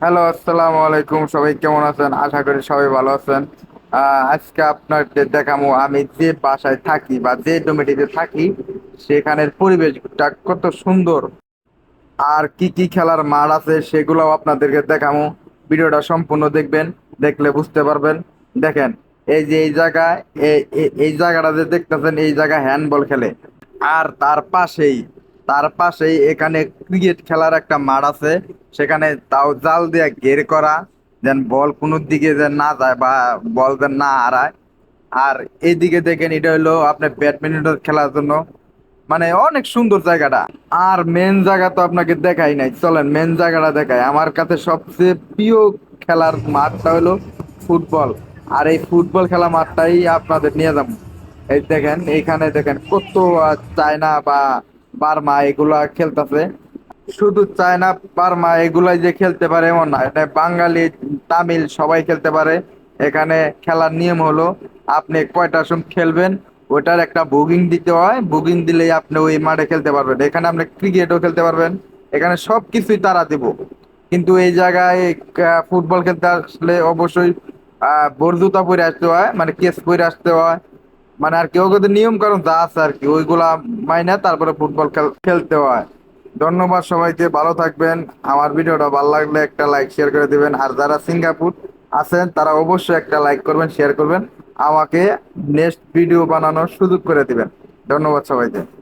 Hello, আসসালামু আলাইকুম। সবাই কেমন আছেন? আশা করি সবাই ভালো আছেন। আজকে আপনাদের দেখাবো আমি যে বাসায় থাকি বা যে ডোমেটিতে থাকি, সেখানের পরিবেশটা কত সুন্দর। আর কি কি খেলার মাঠ আছে সেগুলোও আপনাদেরকে দেখাবো ভিডিওটা সম্পূর্ণ দেখবেন, দেখলে বুঝতে পারবেন। দেখেন, এই যে এই জায়গায় এই জায়গাটা যে দেখতেছেন, এই জায়গায় হ্যান্ডবল খেলে। আর তার পাশেই তার পাশেই এখানে ক্রিকেট খেলার একটা মাঠ আছে। সেখানে তাও জাল দিয়ে ঘের করা, যেন বল কোনো দিকে যেন না যায় বা বল যেন না হারায়। আর এইদিকে দেখেন এটা হলো আপনার ব্যাডমিন্টন খেলার জন্য। মানে অনেক সুন্দর জায়গাটা। আর মেন জায়গা তো আপনাকে দেখাই নাই। চলেন মেন জায়গাটা দেখাই। আমার কাছে সবচেয়ে প্রিয় খেলার মাঠটা হলো ফুটবল। আর এই ফুটবল খেলা মাঠটাই আপনাদের নিয়ে যাব। এই দেখেন, এইখানে দেখেন কত চায়না বা বার্মা এগুলা খেলতেছে। শুধু চায়না, বার্মা এগুলাই যে খেলতে পারে এমন না, এটা বাঙালি, তামিল সবাই খেলতে পারে। এখানে খেলার নিয়ম হলো, আপনি কয়টার সময় খেলবেন, ওটার একটা বুকিং দিতে হয়। বুকিং দিলেই আপনি ওই মাঠে খেলতে পারবেন। এখানে আপনি ক্রিকেটও খেলতে পারবেন। এখানে সব কিছুই তারা দিব। কিন্তু এই জায়গায় ফুটবল খেলতে আসলে অবশ্যই বোর জুতা পরে আসতে হয় মানে কেস পরে আসতে হয়। মানে আর কেউ ওদের নিয়ম কারণ যা আছে আর কি, ওইগুলা মাইনে তারপরে ফুটবল খেল- খেলতে হয়। ধন্যবাদ সবাইকে, ভালো থাকবেন। আমার ভিডিওটা ভালো লাগলে একটা লাইক শেয়ার করে দিবেন। আর যারা সিঙ্গাপুর আছেন, তারা অবশ্যই একটা লাইক করবেন শেয়ার করবেন। আমাকে নেক্সট ভিডিও বানানোর সুযোগ করে দিবেন। ধন্যবাদ সবাইকে।